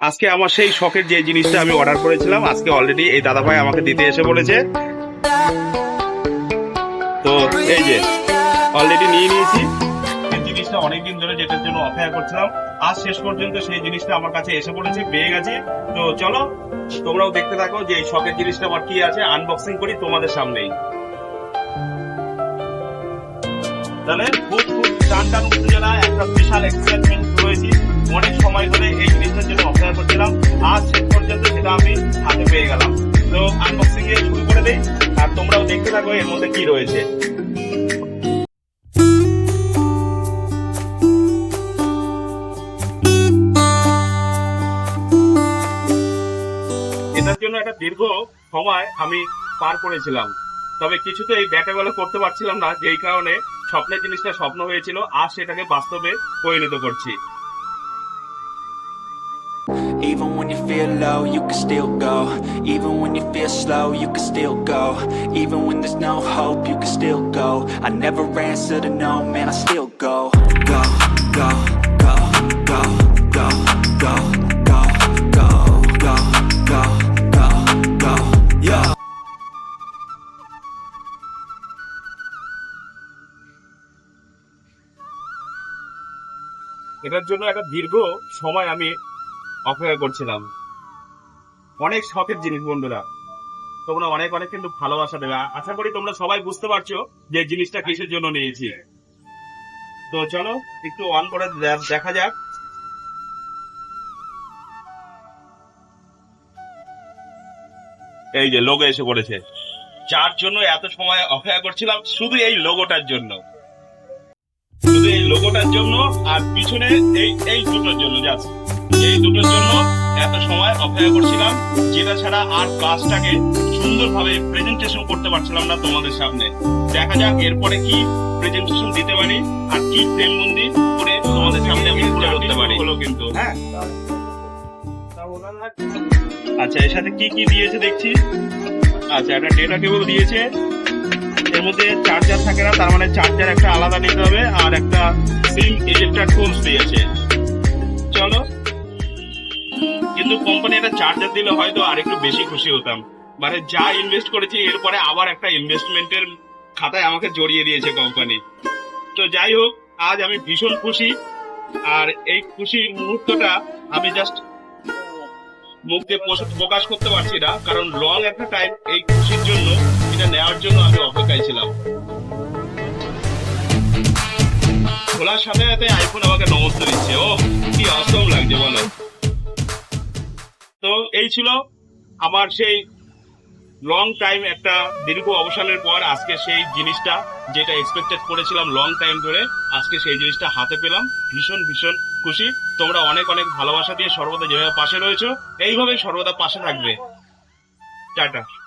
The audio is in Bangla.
আজকে আমার সেই শখের যে জিনিসটা আমি অর্ডার করেছিলাম, আজকে অলরেডি এই দাদা ভাই আমাকে দিতে এসে বলেছে। তো এই যে অলরেডি নিয়ে নিয়েছি। জিনিসটা অনেকদিন ধরে যেটার জন্য অপেক্ষা করছিলাম, আজ শেষ পর্যন্ত সেই জিনিসটা আমার কাছে এসে পড়েছে পেয়ে গেছে। তো চলো, তোমরাও দেখতে থাকো যে এই শখের জিনিসটা আমার কি আছে আনবক্সিং করি তোমাদের সামনেই। তাহলে খুব খুব টান একটা বিশাল এক্সাইটমেন্ট রয়েছে অনেক সময় ধরে এই জিনিসটার জন্য অপেক্ষা করছিলাম। আজ শেষ পর্যন্ত সেটা আমি হাতে পেয়ে গেলাম। তো আনবক্সিং এ শুরু করে দেই। আর তোমরাও দেখতে থাকো এর মধ্যে কি রয়েছে। এটার জন্য একটা দীর্ঘ সময় আমি পার করেছিলাম। তবে কিছুতে এই ব্যাটে বলে করতে পারছিলাম না, যেই কারণে স্বপ্নের জিনিসটা স্বপ্ন হয়েছিল আর সেটাকে বাস্তবে পরিণত করছি Even when you feel low, you can still go. Even when you feel slow, you can still go. Even when there's no hope, you can still go. I never answer to no, man, I still go. Go, go, এটার জন্য একটা দীর্ঘ সময় আমি অপেক্ষা করছিলাম। অনেক শখের জিনিস বন্ধুরা। তোমরা অনেক অনেক কিন্তু ভালোবাসা দেবে। আশা করি তোমরা সবাই বুঝতে পারছ যে জিনিসটা কিসের জন্য নিয়েছি। তো চলো, একটু অন করে দেখা যাক। এই যে লোগো এসে পড়েছে। যার জন্য এত সময় অপেক্ষা করছিলাম, শুধু এই লোগোটার জন্য। লোগোটার জন্য আর পিছনে এই এই দুটোর জন্য জাস্ট। এই দুটোর জন্য এত সময় অপেক্ষা করছিলাম যেটা ছাড়া আর ক্লাসটাকে সুন্দরভাবে প্রেজেন্টেশন করতে পারছিলাম না তোমাদের সামনে। দেখা যাক এরপরে কি প্রেজেন্টেশন দিতে পারি আর কি ফ্রেম বন্দি করে তোমাদের সামনে আমি তুলে ধরতে পারি। হলো কিন্তু। হ্যাঁ। আচ্ছা এর সাথে কি কি দিয়েছে দেখছি? আচ্ছা একটা ডেটা কেবল দিয়েছে। এর মধ্যে চার্জার থাকে না, তার মানে চার্জার একটা আলাদা নিতে হবে আর একটা সিম ইজেক্টার টুলস দিয়েছে চলো। কিন্তু কোম্পানি একটা চার্জার দিলে হয়তো আরেকটু বেশি খুশি হতাম। মানে যা ইনভেস্ট করেছি, এরপরে আবার একটা ইনভেস্টমেন্টের খাতায় আমাকে জড়িয়ে দিয়েছে কোম্পানি তো যাই হোক, আজ আমি ভীষণ খুশি। আর এই খুশি মুহূর্তটা আমি জাস্ট মুখ দিয়ে প্রকাশ করতে পারছি না, কারণ লং একটা টাইম এই খুশির জন্য এটা নেওয়ার জন্য আমি অপেক্ষায় ছিলাম। খোলার সাথে সাথে আইফোন আমাকে নমস্তে দিচ্ছে। ও, কি অসম লাগছে বলো। তো এই ছিল আমার সেই লং টাইম একটা দীর্ঘ অবসানের পর আজকে সেই জিনিসটা, যেটা এক্সপেক্টেড করেছিলাম লং টাইম ধরে, আজকে সেই জিনিসটা হাতে পেলাম। ভীষণ ভীষণ খুশি। তোমরা অনেক অনেক ভালোবাসা দিয়ে সর্বদা যেভাবে পাশে রয়েছো, এইভাবেই সর্বদা পাশে থাকবে। টাটা।